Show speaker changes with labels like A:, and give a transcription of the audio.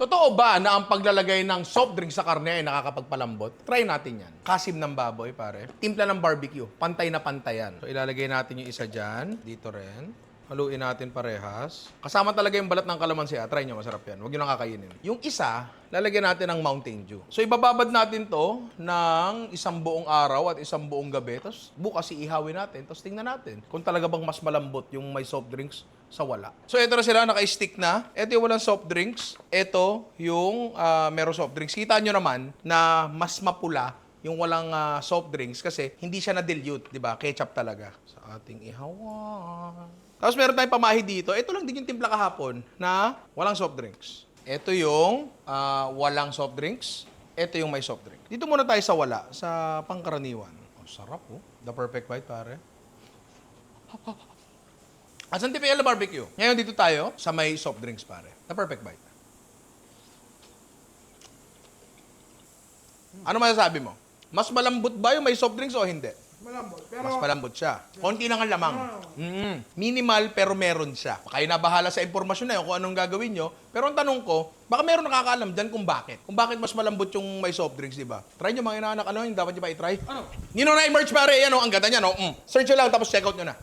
A: Totoo ba na ang paglalagay ng soft drink sa karne ay nakakapagpalambot? Try natin yan. Kasim ng baboy, pare. Timpla ng barbecue. Pantay na pantayan. So, ilalagay natin yung isa dyan. Dito rin. Haluin natin parehas. Kasama talaga yung balat ng kalamansi. ah. Try nyo, masarap yan. Huwag nyo nang kakainin. Yung isa, lalagyan natin ng Mountain Dew. So, ibababad natin to ng isang buong araw at isang buong gabi. Tapos, bukas iihawin natin. Tapos, tingnan natin kung talaga bang mas malambot yung may soft drinks sa wala. So, ito na sila, naka-stick na. Ito yung walang soft drinks. Ito yung ah, meron soft drinks. Kita nyo naman na mas mapula yung walang ah, soft drinks kasi hindi siya na-dilute, di ba? Ketchup talaga. Sa ating ihawan. Tapos meron tayong pamahi dito. Ito lang din yung timpla kahapon na walang soft drinks. Ito yung ah, walang soft drinks. Ito yung may soft drink. Dito muna tayo sa wala, sa pangkaraniwan. Oh, sarap oh. The perfect bite, pare. Asan TPL barbecue? Ngayon dito tayo sa may soft drinks, pare. The perfect bite. Ano masasabi mo? Mas malambot ba yung may soft drinks o hindi?
B: Malambot. Pero,
A: Mas malambot siya. Konti lang ang lamang. Mm. Minimal pero meron siya. Kayo na bahala sa impormasyon na yun kung anong gagawin nyo. Pero ang tanong ko, baka meron nakakaalam dyan kung bakit. Kung bakit mas malambot yung may soft drinks, di ba? Try nyo mga inaanak, ano yung dapat nyo ba i-try?
B: Ano?
A: Nino na pare, yan o, ang ganda niya, no? Mm. Search nyo lang tapos check out nyo na.